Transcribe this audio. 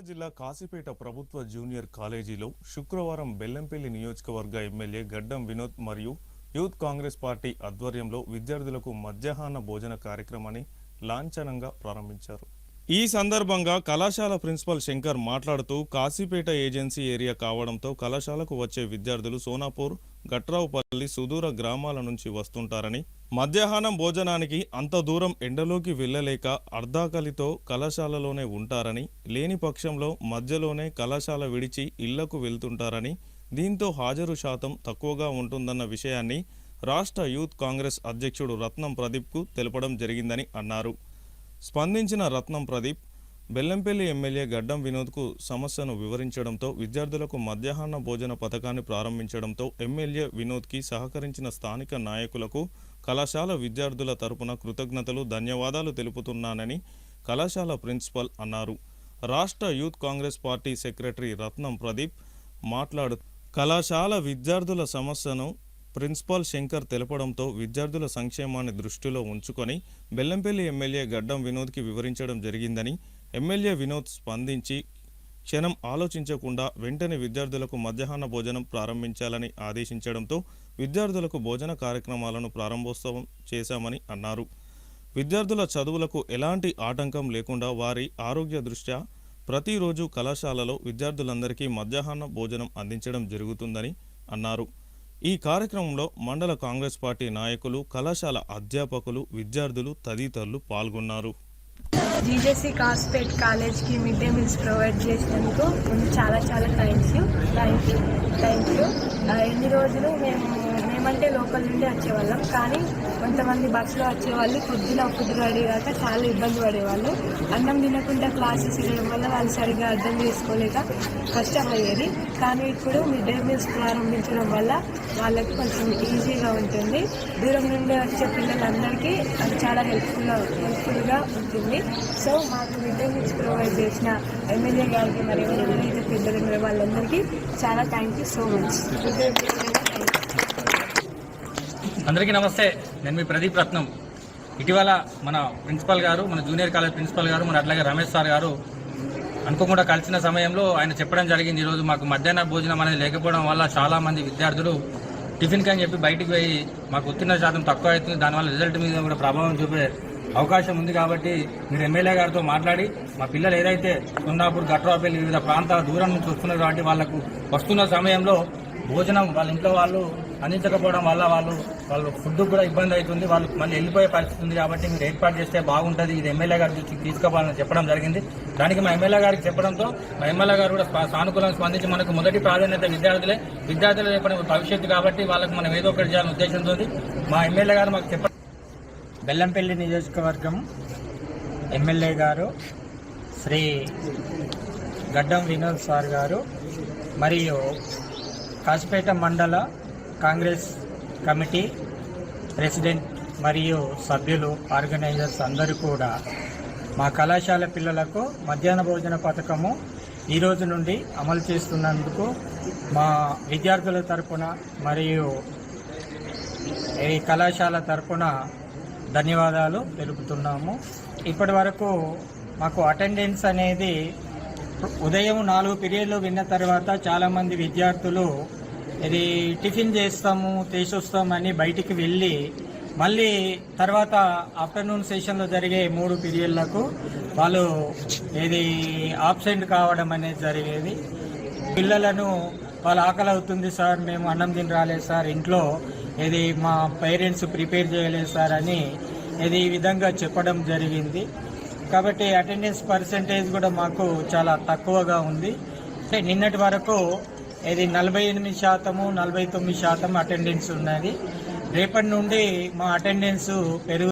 జిల్లా కాశీపేట ప్రభుత్వ జూనియర్ కాలేజీలో శుక్రవారం బెల్లంపల్లి నియోజకవర్గ ఎమ్మెల్యే గడ్డం వినోద్ మరియు యూత్ కాంగ్రెస్ పార్టీ ఆధ్వర్యంలో విద్యార్థులకు మధ్యాహ్న భోజన కార్యక్రమాన్ని లాంఛనంగా ప్రారంభించారు. ఈ సందర్భంగా కళాశాల ప్రిన్సిపల్ శంకర్ మాట్లాడుతూ కాశీపేట ఏజెన్సీ ఏరియా కావడంతో కళాశాలకు వచ్చే విద్యార్థులు సోనాపూర్ గట్రావుపల్లి సుదూర గ్రామాల నుంచి వస్తుంటారని మధ్యాహ్నం భోజనానికి అంత దూరం ఎండలోకి వెళ్ళలేక అర్ధాకలితో కళాశాలలోనే ఉంటారని లేని పక్షంలో మధ్యలోనే కళాశాల విడిచి ఇళ్ళకు వెళ్తుంటారని దీంతో హాజరు శాతం తక్కువగా ఉంటుందన్న విషయాన్ని రాష్ట్ర యూత్ కాంగ్రెస్ అధ్యక్షుడు రత్నం ప్రదీప్కు తెలపడం జరిగిందని అన్నారు. స్పందించిన రత్నం ప్రదీప్ బెల్లంపల్లి ఎమ్మెల్యే గడ్డం వినోద్కు సమస్యను వివరించడంతో విద్యార్థులకు మధ్యాహ్న భోజన పథకాన్ని ప్రారంభించడంతో ఎమ్మెల్యే వినోద్కి సహకరించిన స్థానిక నాయకులకు కళాశాల విద్యార్థుల తరపున కృతజ్ఞతలు ధన్యవాదాలు తెలుపుతున్నానని కళాశాల ప్రిన్సిపల్ అన్నారు. రాష్ట్ర youth Congress party secretary Ratnam Pradeep మాట్లాడు కళాశాల విద్యార్థుల సమస్యను ప్రిన్సిపాల్ శంకర్ తెలపడంతో విద్యార్థుల సంక్షేమాన్ని దృష్టిలో ఉంచుకొని బెల్లంపల్లి ఎమ్మెల్యే గడ్డం వినోద్కి వివరించడం జరిగిందని ఎమ్మెల్యే వినోద్ స్పందించి క్షణం ఆలోచించకుండా వెంటనే విద్యార్థులకు మధ్యాహ్న భోజనం ప్రారంభించాలని ఆదేశించడంతో విద్యార్థులకు భోజన కార్యక్రమాలను ప్రారంభోత్సవం చేశామని అన్నారు. విద్యార్థుల చదువులకు ఎలాంటి ఆటంకం లేకుండా వారి ఆరోగ్య దృష్ట్యా ప్రతిరోజు కళాశాలలో విద్యార్థులందరికీ మధ్యాహ్న భోజనం అందించడం జరుగుతుందని అన్నారు. ఈ కార్యక్రమంలో మండల కాంగ్రెస్ పార్టీ నాయకులు కళాశాల అధ్యాపకులు విద్యార్థులు తదితరులు పాల్గొన్నారు. జీజేసీ కాస్పేట్ కాలేజ్కి మిడ్ డే మీల్స్ ప్రొవైడ్ చేసినందుకు చాలా చాలా thanks you thank you thank you ఎన్ని రోజులు మేము మేమంటే లోకల్ నుండి వచ్చేవాళ్ళం. కానీ కొంతమంది బస్సులో వచ్చేవాళ్ళు పొద్దున ఫుడ్ రెడీ కాక చాలా ఇబ్బంది పడేవాళ్ళు. అన్నం తినకుండా క్లాసెస్ ఇవ్వడం వల్ల వాళ్ళు సరిగ్గా అర్థం చేసుకోలేక కష్టమయ్యేది. కానీ ఇప్పుడు మిడ్ డే మీల్స్ ప్రారంభించడం వల్ల వాళ్ళకి కొంచెం ఈజీగా ఉంటుంది. దూరం నుండి వచ్చే పిల్లలందరికీ అది చాలా హెల్ప్ఫుల్ హెల్ప్ఫుల్గా ఉంటుంది. సో మాకు మిడ్ డే మీల్స్ ప్రొవైడ్ చేసిన ఎమ్మెల్యే గారికి మరియు ఎవరైతే పిల్లలు ఉన్నారో వాళ్ళందరికీ చాలా thank you so much. Mid day అందరికీ నమస్తే. నేను మీ ప్రదీప్ రత్నం. ఇటీవల మన ప్రిన్సిపల్ గారు మన జూనియర్ కాలేజ్ ప్రిన్సిపల్ గారు మన అట్లాగే రమేష్ సార్ గారు అనుకోకుండా కలిసిన సమయంలో ఆయన చెప్పడం జరిగింది. ఈరోజు మాకు మధ్యాహ్న భోజనం అనేది లేకపోవడం వల్ల చాలామంది విద్యార్థులు టిఫిన్ అని చెప్పి బయటికి పోయి మాకు ఉత్తీర్ణ శాతం తక్కువ అవుతుంది. దానివల్ల రిజల్ట్ మీద కూడా ప్రభావం చూపే అవకాశం ఉంది కాబట్టి మీరు ఎమ్మెల్యే గారితో మాట్లాడి మా పిల్లలు ఏదైతే సున్నాపూర్ గట్రాపల్లి వివిధ ప్రాంతాల దూరం నుంచి వస్తున్నారు కాబట్టి వాళ్ళకు వస్తున్న సమయంలో భోజనం వాళ్ళ ఇంట్లో వాళ్ళు అందించకపోవడం వల్ల వాళ్ళు వాళ్ళు ఫుడ్ కూడా ఇబ్బంది అవుతుంది. వాళ్ళు మళ్ళీ వెళ్ళిపోయే పరిస్థితి ఉంది కాబట్టి మీరు ఏర్పాటు చేస్తే బాగుంటుంది. ఇది ఎమ్మెల్యే గారి దృష్టికి తీసుకోవాలని చెప్పడం జరిగింది. దానికి మా ఎమ్మెల్యే గారికి చెప్పడంతో మా ఎమ్మెల్యే గారు కూడా సానుకూలంగా స్పందించి మనకు మొదటి ప్రాధాన్యత విద్యార్థులే. విద్యార్థులు రేపటి భవిష్యత్తు కాబట్టి వాళ్ళకి మనం ఏదో ఒకటి చేయాలని ఉద్దేశంతో మా ఎమ్మెల్యే గారు మాకు చెప్ప బెల్లంపల్లి నియోజకవర్గం ఎమ్మెల్యే గారు శ్రీ గడ్డం వినోద్ సార్ గారు మరియు కాసిపేట మండల కాంగ్రెస్ కమిటీ ప్రెసిడెంట్ మరియు సభ్యులు ఆర్గనైజర్స్ అందరూ కూడా మా కళాశాల పిల్లలకు మధ్యాహ్న భోజన పథకము ఈ రోజు నుండి అమలు చేస్తున్నందుకు మా విద్యార్థుల తరపున మరియు ఈ కళాశాల తరపున ధన్యవాదాలు తెలుపుతున్నాము. ఇప్పటి వరకు మాకు అటెండెన్స్ అనేది ఉదయం నాలుగు పీరియడ్లు విన్న తర్వాత చాలామంది విద్యార్థులు ఇది టిఫిన్ చేస్తాము తీసొస్తామని బయటికి వెళ్ళి మళ్ళీ తర్వాత ఆఫ్టర్నూన్ సెషన్లో జరిగే మూడు పీరియడ్లకు వాళ్ళు ఇది ఆబ్సెంట్ కావడం అనేది జరిగేది. పిల్లలను వాళ్ళు ఆకలి అవుతుంది సార్ మేము అన్నం తిని రాలేదు సార్ ఇంట్లో ఇది మా పేరెంట్స్ ప్రిపేర్ చేయలేదు సార్ అని ఇది ఈ విధంగా చెప్పడం జరిగింది. కాబట్టి అటెండెన్స్ పర్సంటేజ్ కూడా మాకు చాలా తక్కువగా ఉంది. నిన్నటి వరకు ఇది నలభై ఎనిమిది శాతము నలభై తొమ్మిది శాతం అటెండెన్స్ ఉన్నది. రేపటి నుండి మా అటెండెన్స్ పెరుగు